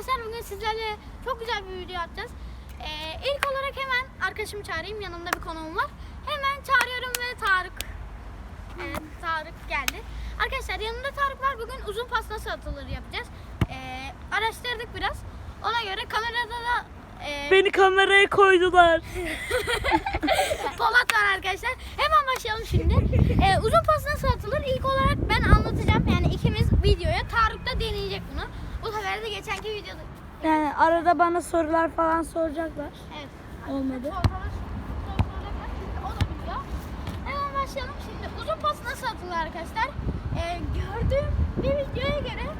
Arkadaşlar bugün sizlerle çok güzel bir video yapacağız. Ee, ilk olarak hemen arkadaşımı çağırayım. Yanımda bir konuğum var. Hemen çağırıyorum ve Tarık. Evet Tarık geldi. Arkadaşlar yanımda Tarık var. Bugün uzun pas nasıl atılır yapacağız. Ee, araştırdık biraz. Ona göre kamerada da e, Beni kameraya koydular. Polat var arkadaşlar. Hemen başlayalım şimdi. Ee, uzun pas nasıl atılır? İlk olarak ben anlatacağım. Yani ikimiz videoya. Tarık da deneyecek bunu. De geçenki videoda. Yani arada bana sorular falan soracaklar. Evet. Olmadı. Hemen başlayalım şimdi. Uzun pas nasıl atılır arkadaşlar? Ee, gördüğüm bir videoya göre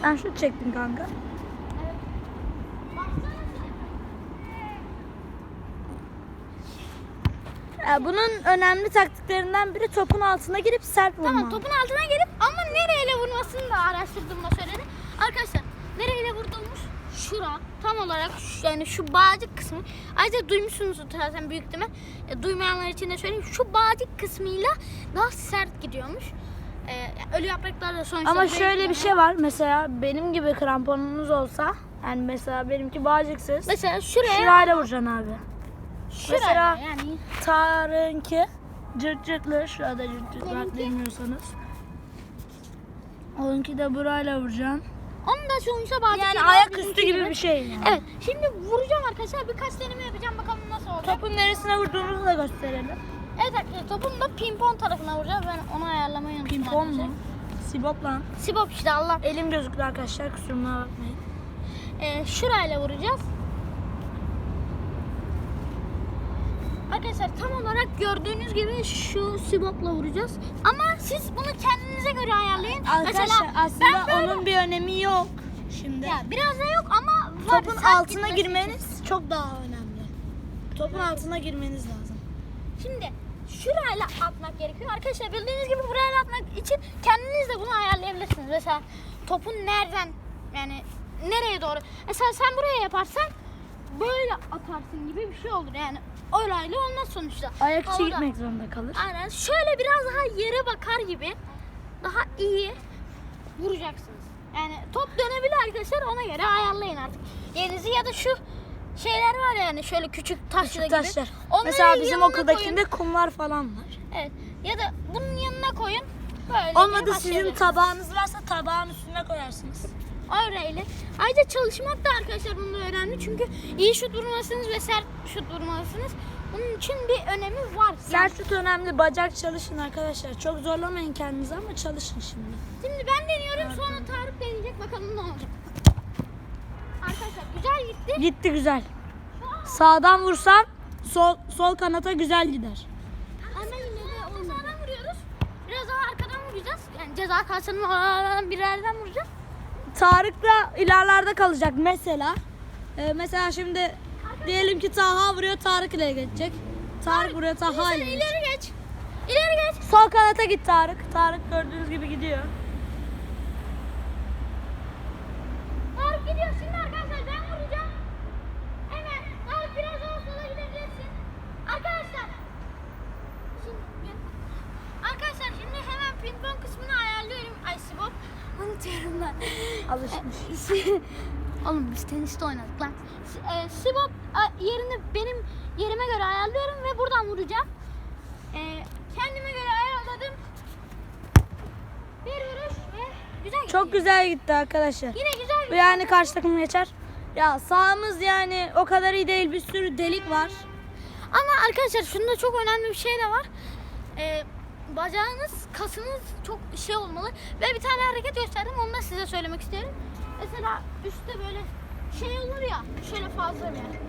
Sen şut çektin kanka. Evet. Baksana sen. Ya bunun önemli taktiklerinden biri topun altına girip sert vurma. Tamam topun altına gelip ama nereyle vurmasını da araştırdığımda söyledi. Arkadaşlar nereyle vurduğumuz şura tam olarak şu, yani şu bağcık kısmı. Ayrıca duymuşsunuzdur zaten büyük ihtimal. E, duymayanlar için de söyleyeyim. Şu bağcık kısmıyla daha sert gidiyormuş. E, ölü yapraklar da sonuçta. Ama şöyle bir şey var. Mesela benim gibi kramponunuz olsa yani mesela benimki bağcıksız. Mesela şuraya, Şurayla vuracaksın abi. Şuraya mesela- yani Tarık'ınki cırt cırtlı. Şurada cırt cırt var bilmiyorsanız. Onunki de burayla vuracaksın. onun da sonuçta bağcık Yani ayak üstü gibi bir şey. yani. Evet şimdi vuracağım arkadaşlar birkaç deneme yapacağım bakalım nasıl olacak. Topun neresine vurduğumuzu da gösterelim. Evet arkadaşlar topun da pimpon tarafına vuracağız. Ben onu ayarlamayı unuttum. Pimpon arkadaşlar. mu? Sibop lan. Sibop işte Allah. Elim gözüktü arkadaşlar kusuruma bakmayın. Ee, şurayla vuracağız. Arkadaşlar tam olarak gördüğünüz gibi şu sibopla vuracağız. Ama siz bunu kendinize göre ayarlayın. Arkadaşlar ben aslında böyle- onun bir önemi yok. Şimdi ya biraz da yok ama var. topun altına girmeniz çok daha önemli. Topun altına girmeniz lazım. Şimdi şurayla atmak gerekiyor. Arkadaşlar bildiğiniz gibi buraya atmak için kendiniz de bunu ayarlayabilirsiniz. Mesela topun nereden yani nereye doğru. Mesela sen buraya yaparsan böyle atarsın gibi bir şey olur. Yani orayla olmaz sonuçta. Ayak içi Orada- gitmek zorunda kalır. Aynen. Şöyle biraz daha yere bakar gibi daha iyi vuracaksınız. Yani top dönebilir arkadaşlar ona göre ayarlayın artık. Yerinizi ya da şu şeyler var yani şöyle küçük Küçük gibi. taşlar. Onları Mesela bizim okuldakinde koyun. kumlar falan var. Evet. Ya da bunun yanına koyun. Böyle Olmadı sizin tabağınız varsa tabağın üstüne koyarsınız. Öyle. Ayrıca çalışmak da arkadaşlar bunda önemli. Çünkü iyi şut vurmalısınız ve sert şut vurmalısınız. Bunun için bir önemi var. Sert şut önemli. Bacak çalışın arkadaşlar. Çok zorlamayın kendinizi ama çalışın şimdi. Şimdi ben deniyorum sonra Tarık deneyecek bakalım ne olacak. Arkadaşlar güzel gitti. Gitti güzel. Sağdan vursan sol sol kanata güzel gider. Ama yine de sağdan vuruyoruz. Biraz daha arkadan vuracağız. Yani ceza karşısının oralardan bir yerden vuracağız. Tarık da ilerlerde kalacak mesela. Ee, mesela şimdi diyelim ki Taha vuruyor Tarık ile geçecek. Tarık vuruyor Taha Sen ile geçecek. ileri geç. İleri geç. Sol kanata git Tarık. Tarık gördüğünüz gibi gidiyor. Tarık gidiyor şimdi arkadaşlar ben vuracağım. Evet Tarık biraz daha sola gidebilirsin. Arkadaşlar. Şimdi, arkadaşlar şimdi hemen pimpon kısmını ayarlıyorum. Ay Sibop. Unutuyorum ben. Alışmış. Oğlum biz teniste oynadık lan. E, Sibop e, yerini benim yerime göre ayarlıyorum ve buradan vuracağım. E, kendime göre ayarladım. Bir vuruş ve güzel gitti. Çok güzel gitti arkadaşlar. Yine güzel gitti. yani karşı takım geçer. Ya sağımız yani o kadar iyi değil. Bir sürü delik var. Ama arkadaşlar şunda çok önemli bir şey de var. Ee, bacağınız, kasınız çok şey olmalı. Ve bir tane hareket gösterdim onu da size söylemek isterim. Mesela üstte böyle şey olur ya şöyle fazla bir.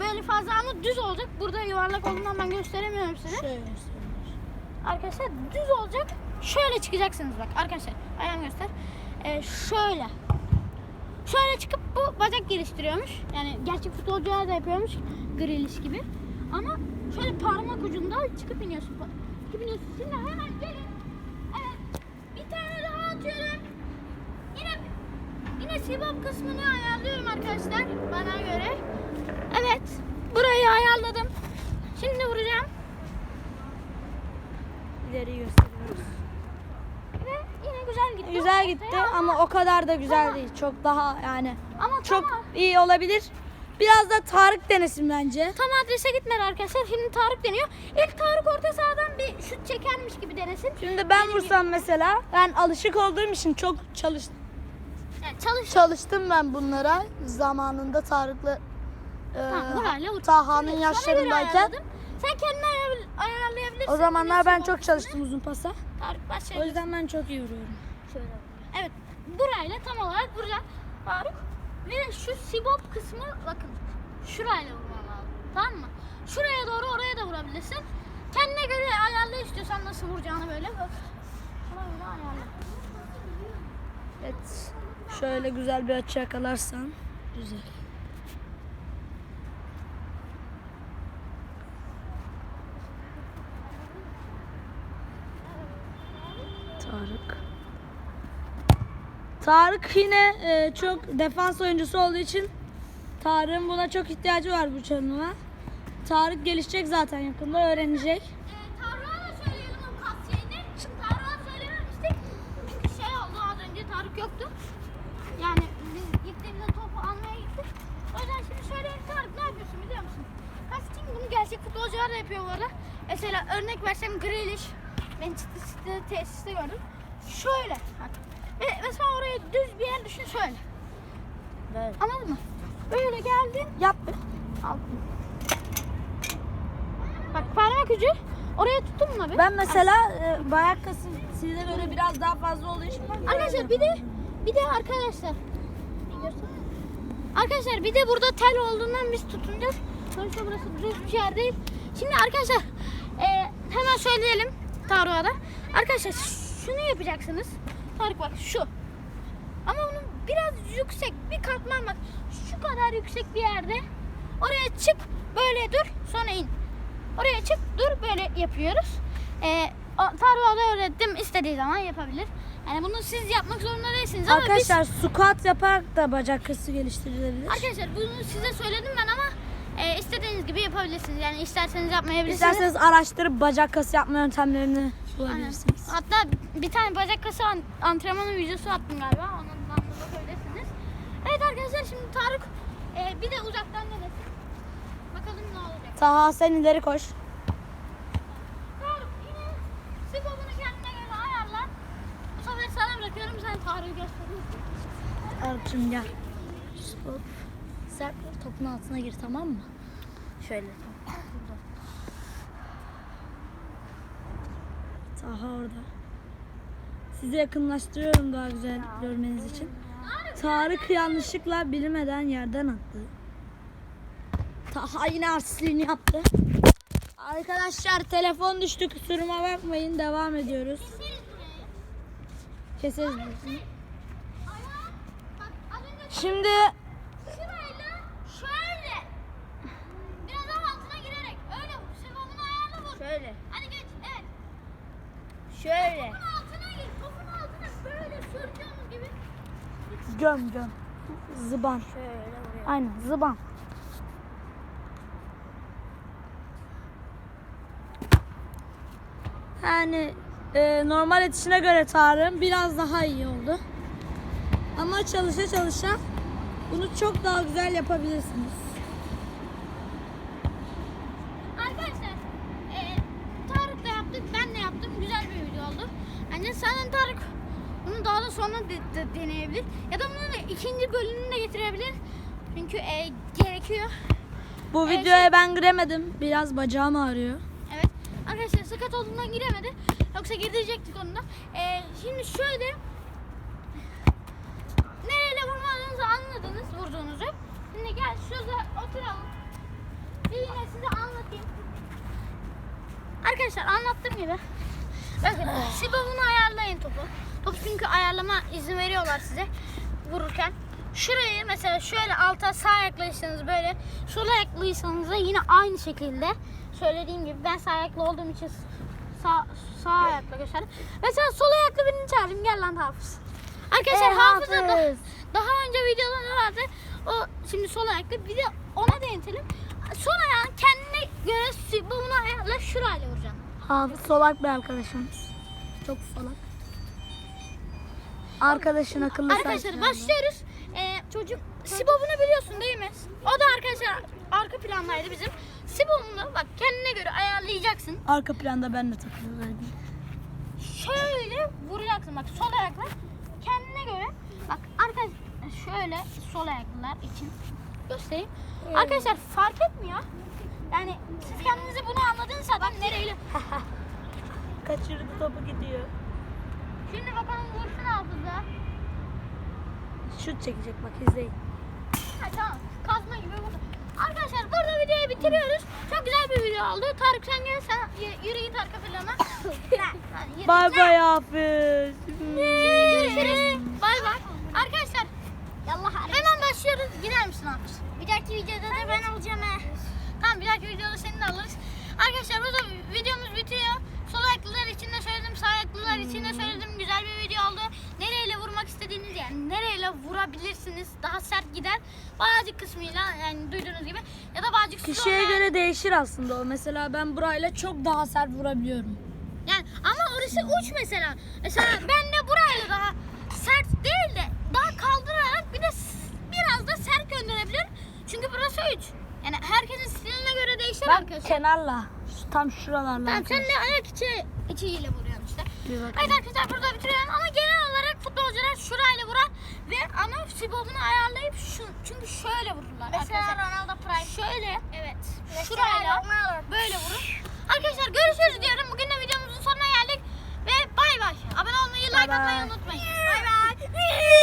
Böyle fazla ama düz olacak. Burada yuvarlak olduğundan ben gösteremiyorum size. Şöyle Arkadaşlar düz olacak. Şöyle çıkacaksınız bak arkadaşlar. Ayağımı göster. Ee, şöyle. Şöyle çıkıp bu bacak geliştiriyormuş. Yani gerçek futbolcular da yapıyormuş. Grealish gibi. Ama şöyle parmak ucunda çıkıp iniyorsun. Çıkıp iniyorsun. Şimdi hemen gelin. Evet. Bir tane daha atıyorum. Yine yine sibop kısmını ayarlıyorum arkadaşlar. Bana göre. Evet. Burayı ayarladım. Şimdi vuracağım. İleri gösteriyoruz. Ve yine güzel güzel gitti. Güzel gitti Ortaya ama o kadar da güzel Tamam. değil. Çok daha yani Ama çok tamam. iyi olabilir. Biraz da Tarık denesin bence. Tam adrese gitmedi arkadaşlar. Şimdi Tarık deniyor. İlk Tarık orta sahadan bir şut çekermiş gibi denesin. Şimdi ben vursam mesela ben alışık olduğum için çok çalış Yani çalış. çalıştım ben bunlara zamanında Tarık'la e, Taha'nın yaşlarındayken. Sen kendini ayar- ayarlayabilirsin. O zamanlar ben çok çalıştım uzun pasa. Tarık O başlayalım. yüzden ben çok iyi vuruyorum. Evet. Burayla tam olarak vuracağım. Faruk. Ve şu sibop kısmı bakın. Şurayla vurman lazım. Tamam mı? Şuraya doğru oraya da vurabilirsin. Kendine göre ayarla istiyorsan nasıl vuracağını böyle. Şuna göre ayarla. Evet. Şöyle güzel bir açı yakalarsan güzel. Tarık. Tarık yine e, çok defans oyuncusu olduğu için Tarık'ın buna çok ihtiyacı var bu turnuva. Tarık gelişecek zaten yakında öğrenecek. Tarık yoktu. Yani biz gittiğimizde topu almaya gittik. O yüzden şimdi söyleyelim Tarık ne yapıyorsun biliyor musun? Kas için bunu gerçek futbolcular da yapıyor bu arada. Mesela örnek versem Grealish. Ben çıktı çıktı tesiste gördüm. Şöyle. Bak. Ve mesela oraya düz bir yer düşün şöyle. Evet. Anladın mı? Böyle geldin. Yap bir. Aldın. Bak parmak ucu. Oraya tuttun mu abi? Ben mesela e, bayak kasım size göre biraz daha fazla olduğu için ben Arkadaşlar bir de bir de arkadaşlar Arkadaşlar bir de burada tel olduğundan biz tutunacağız. Sonuçta burası düz bir yer değil. Şimdi arkadaşlar e, hemen söyleyelim Tarık'a da. Arkadaşlar şunu yapacaksınız. Tarık bak şu. Ama onun biraz yüksek bir katman bak. Şu kadar yüksek bir yerde. Oraya çık böyle dur sonra in. Oraya çık dur böyle yapıyoruz. Ee, o- Tarık'a da öğrettim istediği zaman yapabilir. Yani bunu siz yapmak zorunda değilsiniz ama biz Arkadaşlar squat yaparak da bacak kası geliştirilebilir. Arkadaşlar bunu size söyledim ben ama e, istediğiniz gibi yapabilirsiniz. Yani isterseniz yapmayabilirsiniz. İsterseniz araştırıp bacak kası yapma yöntemlerini Aynen. bulabilirsiniz. Hatta bir tane bacak kası an- antrenmanı videosu attım galiba. Ondan da bakabilirsiniz. Evet arkadaşlar şimdi Tarık e, bir de uzaktan denesin. Bakalım ne olacak. Taha sen ileri koş. Tarık yine sipopunu kendine göre ayarla. Bu sefer sana bırakıyorum sen Tarık'ı gösterirsin. Tarık'cığım gel. Hop. Sen topun altına gir tamam mı? Şöyle. Taha orada. Sizi yakınlaştırıyorum daha güzel görmeniz için. Tarık yanlışlıkla bilmeden yerden attı. Taha yine artistliğini yaptı. Arkadaşlar telefon düştü kusuruma bakmayın devam ediyoruz. Keseriz burayı. Önce Şimdi Şurayla şöyle. Biraz daha altına girerek öyle vur. Sivamını ayarla vur. Şöyle. Hadi geç. Evet. Şöyle. Topun altına gir. Topun altına böyle sürtüyorsunuz gibi. Göm göm. Zıban. Şöyle. Aynen zıban. Yani e, normal etişine göre Tarık'ın biraz daha iyi oldu. Ama çalışa çalışa bunu çok daha güzel yapabilirsiniz. Arkadaşlar e, Tarık da yaptık. Ben de yaptım. Güzel bir video oldu. Bence senden Tarık bunu daha da sonra de- de- deneyebilir. Ya da bunun ikinci bölümünü de getirebilir. Çünkü e, gerekiyor. Bu videoya ben giremedim. Biraz bacağım ağrıyor. Evet. Arkadaşlar sakat olduğundan giremedi. Yoksa girecektik onu da. Ee, şimdi şöyle nereyle vurmadığınızı anladınız vurduğunuzu. Şimdi gel şurada oturalım. Bir yine size anlatayım. Arkadaşlar anlattığım gibi. Bakın sibabını ayarlayın topu. Top çünkü ayarlama izin veriyorlar size vururken. Şurayı mesela şöyle alta sağ ayaklıysanız böyle sol ayaklıysanız da yine aynı şekilde söylediğim gibi ben sağ ayaklı olduğum için sağ, sağ ayakla gösterdim. Mesela sol ayaklı birini çağırayım gel lan Hafız. Arkadaşlar Ey Hafız'a da Hafız. daha önce videoda vardı. O şimdi sol ayaklı bir de ona denetelim. Sol ayağın kendine göre sibabını ayarla şurayla vuracaksın. Hafız solak bir arkadaşımız. Çok solak. Arkadaşın akıllı Arkadaşlar başlıyoruz. Ee, çocuk Sibob'unu biliyorsun değil mi? O da arkadaşlar arka plandaydı bizim. Sibob'unu bak kendine göre ayarlayacaksın. Arka planda ben de takılıverdim. Şöyle vuracaksın bak sol ayakla kendine göre. Bak arkadaşlar şöyle sol ayaklılar için göstereyim. Arkadaşlar fark etmiyor. Yani siz kendinizi bunu anladığınız zaman nereyle? Kaçırdı topu gidiyor. Şimdi bakalım vursun hafıza. Şut çekecek bak izleyin. Ha, tamam. Kazma gibi vurdu. Arkadaşlar burada videoyu bitiriyoruz. Çok güzel bir video oldu. Tarık sen gel sen y- yürü git arka plana. Bay bay Hafız. Görüşürüz. Bay bay. Arkadaşlar Yallah hemen başlıyoruz. Gider misin abi? Bir dahaki videoda da ben alacağım he. Tamam bir dahaki videoda seni de alırız. Arkadaşlar burada videomuz bitiyor. Sol ayaklılar için de söyledim, sağ ayaklılar için de söyledim. Güzel bir video oldu. Nereyle vurmak istediğiniz yani nereyle vurabilirsiniz. Daha sert gider. Bağcık kısmıyla yani duyduğunuz gibi. Ya da bağcık Kişiye göre değişir aslında o. Mesela ben burayla çok daha sert vurabiliyorum. Yani ama orası uç mesela. Mesela ben de burayla daha sert değil de daha kaldırarak bir de biraz da sert gönderebilirim. Çünkü burası uç. Yani herkesin stiline göre değişir Ben arkadaşlar. kenarla. Tam şuralarla. Tamam sen de ayak içi içiyle vuruyorsun işte. Evet arkadaşlar burada bitiriyorum ama genel olarak futbolcular şurayla vurar ve ama sibobunu ayarlayıp şu çünkü şöyle vururlar Mesela arkadaşlar. Ronaldo Prime. Şöyle evet şurayla böyle vurur. Arkadaşlar görüşürüz diyorum. Bugün de videomuzun sonuna geldik ve bay bay. Abone olmayı, like atmayı unutmayın. Bay bay.